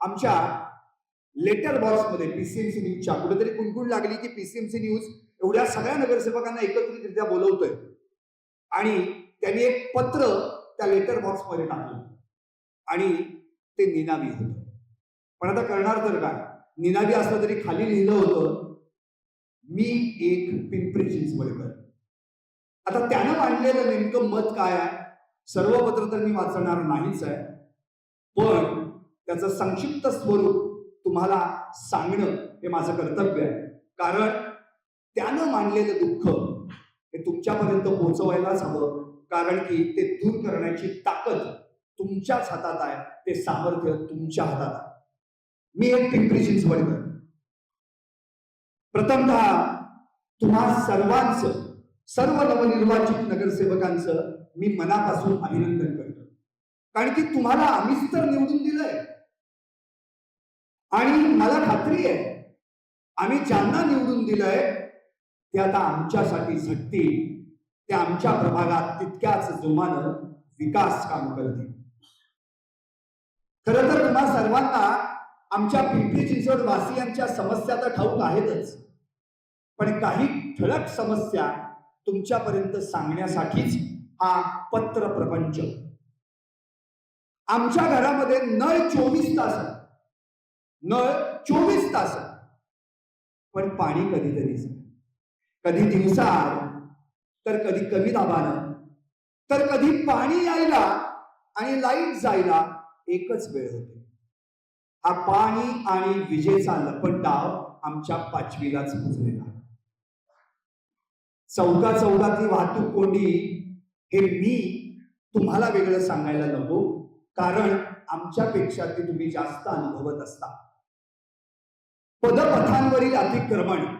आमच्या लेटर बॉक्समध्ये पीसीएमसी न्यूजच्या कुठेतरी कुणकुण लागली की पीसीएमसी न्यूज एवढ्या सगळ्या नगरसेवकांना एकत्रितरित्या बोलवतोय. आणि त्यांनी एक पत्र त्या लेटर बॉक्समध्ये टाकलं. आणि ते निनावी होतं. पण आता करणार तर काय? निनावी असलं तरी खाली लिहिलं होतं मी एक पिंपरी चिंचवडकर आता त्यानं मांडलेलं नेमकं मत काय आहे? सर्व पत्र तर मी वाचणार नाहीच आहे. पण त्याचं संक्षिप्त स्वरूप तुम्हाला सांगणं हे माझं कर्तव्य आहे. कारण त्यानं मांडलेलं दुःख हे तुमच्यापर्यंत पोहोचवायलाच हवं. कारण की ते दूर करण्याची ताकद तुमच्याच हातात आहे. ते सामर्थ्य तुमच्या हातात आहे. मी एक पिंपरी चिंचवडकर. प्रथमतः तुम्हा सर्वांचं सर्व नवनिर्वाचित नगरसेवकांचं मी मनापासून अभिनंदन करतो. कारण की तुम्हाला आम्हीच तर निवडून दिलंय. आणि मला खात्री आहे आम्ही ज्यांना निवडून दिलंय ते आता आमच्यासाठी झटतील. ते आमच्या प्रभागात तितक्याच जोमानं विकास काम करतील. खर तर तुम्हा सर्वांना आमच्या पिंपरी चिंचवड वासियांच्या समस्या तर ठाऊक आहेतच पण काही ठळक समस्या तुमच्यापर्यंत सांगण्यासाठीच हा पत्र प्रपंच. आमच्या घरामध्ये नळ चोवीस तास आहे. नळ चोवीस तास. पण पाणी कधीतरीच कधी दिवसाआड तर कधी कमी दाबानं. तर कधी पाणी यायला आणि लाइट जायला एकच वेळ होते. हा पाणी आणि विजेचा लपंडाव आमच्या पाचवीलाच पुजलेला चौदा ती वाहतूक कोंडी हे मी तुम्हाला वेगळं सांगायला नको. कारण आमच्यापेक्षा ते तुम्ही जास्त अनुभवत असता. पदपथांवरील अतिक्रमण.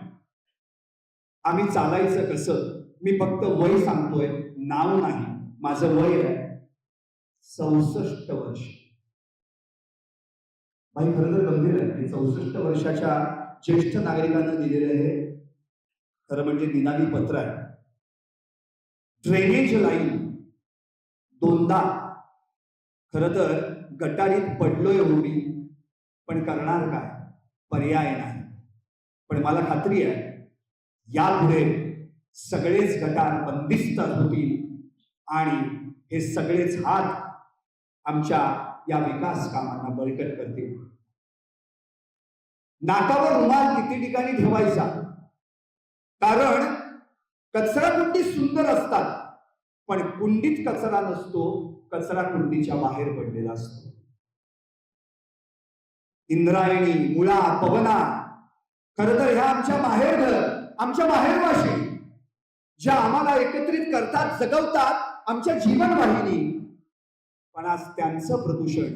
आम्ही चालायचं कसं? मी फक्त वय सांगतोय नाव नाही. माझं वय आहे चौसष्ट वर्ष. भाई खरं तर गंभीर आहे. चौसष्ट वर्षाच्या ज्येष्ठ नागरिकांना दिलेलं हे खरं म्हणजे निनावी पत्र आहे. ड्रेनेज लाईन दोनदा. खर तर गटारीत पडलोय उभी पण करणार काय? पर्याय नाही. पण मला खात्री आहे यापुढे सगळेच गटार बंदिस्त होतील आणि हे सगळेच हात आमच्या या विकास कामांना बळकट करतील. नाकावर रुमाल किती ठिकाणी ठेवायचा? कारण कचरा कुंडी सुंदर असतात पण कुंडीत कचरा नसतो कचरा कुंडीच्या बाहेर पडलेला असतो. इंद्रायणी मुळा पवना खर तर ह्या आमच्या माहेर आमच्या माहेरवाशी ज्या आम्हाला एकत्रित करतात जगवतात आमच्या जीवनवाहिनी. पण आज त्यांचं प्रदूषण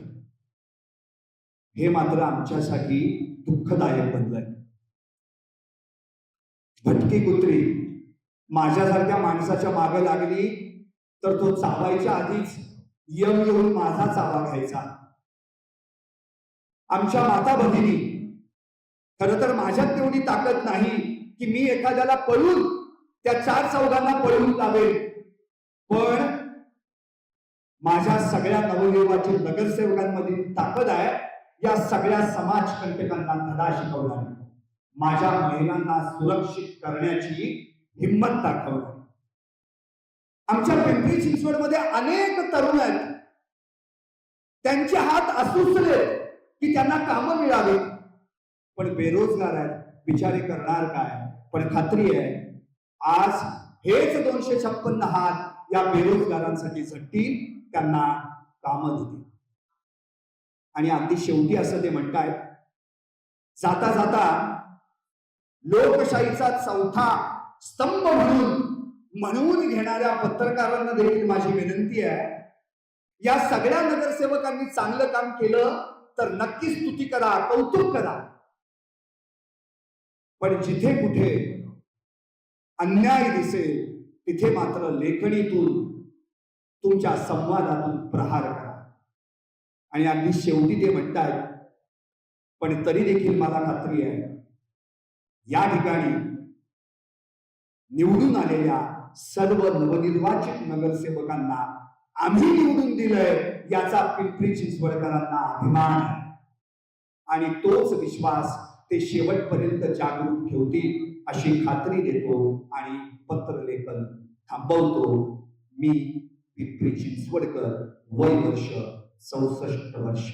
हे मात्र आमच्यासाठी दुःखदायक बनलंय. भटकी कुत्री माझ्यासारख्या माणसाच्या मागे लागली तर तो चावायच्या आधीच यम येऊन माझा चावा घ्यायचा. आमच्या माता भगिनी. खर तर माझ्यात तेवढी ताकद नाही की मी एखाद्याला पळून त्या चार चौघांना पळून लावेल पण माझ्या सगळ्या नवदेवाची नगरसेवकांमधील ताकद आहे या सगळ्या समाज कंटकांना धडा शिकवणार. माझ्या महिलांना सुरक्षित करण्याची हिंमत दाखवणार. आमच्या पिंपरी चिंचवडमध्ये अनेक तरुण आहेत. त्यांचे हात असुसले की त्यांना कामं मिळावी पण बेरोजगार आहेत बिचारे करणार काय? पण खात्री आहे आज हेच दोनशे छप्पन्न हात या बेरोजगारांसाठी झटतील त्यांना कामं देतील. आणि अगदी शेवटी असं ते म्हणतायत जाता जाता लोकशाहीचा चौथा स्तंभ म्हणून म्हणून घेणाऱ्या पत्रकारांना देखील माझी विनंती आहे. या सगळ्या नगरसेवकांनी चांगलं काम केलं तर नक्की स्तुती करा कौतुक करा. पण जिथे कुठे अन्याय दिसेल तिथे मात्र लेखणीतून तुमच्या संवादातून प्रहार करा. आणि अगदी शेवटी ते म्हणतात पण तरी देखील मला खात्री आहे या ठिकाणी निवडून आलेल्या सर्व नवनिर्वाचित नगरसेवकांना आम्ही निवडून दिलंय याचा पिंपरी चिंचवडकरांना अभिमान आहे. आणि तोच विश्वास ते शेवटपर्यंत जागरूक ठेवतील अशी खात्री देतो आणि पत्रलेखन थांबवतो. मी पिंपरी चिंचवडकर वय वर्ष चौसष्ट वर्ष.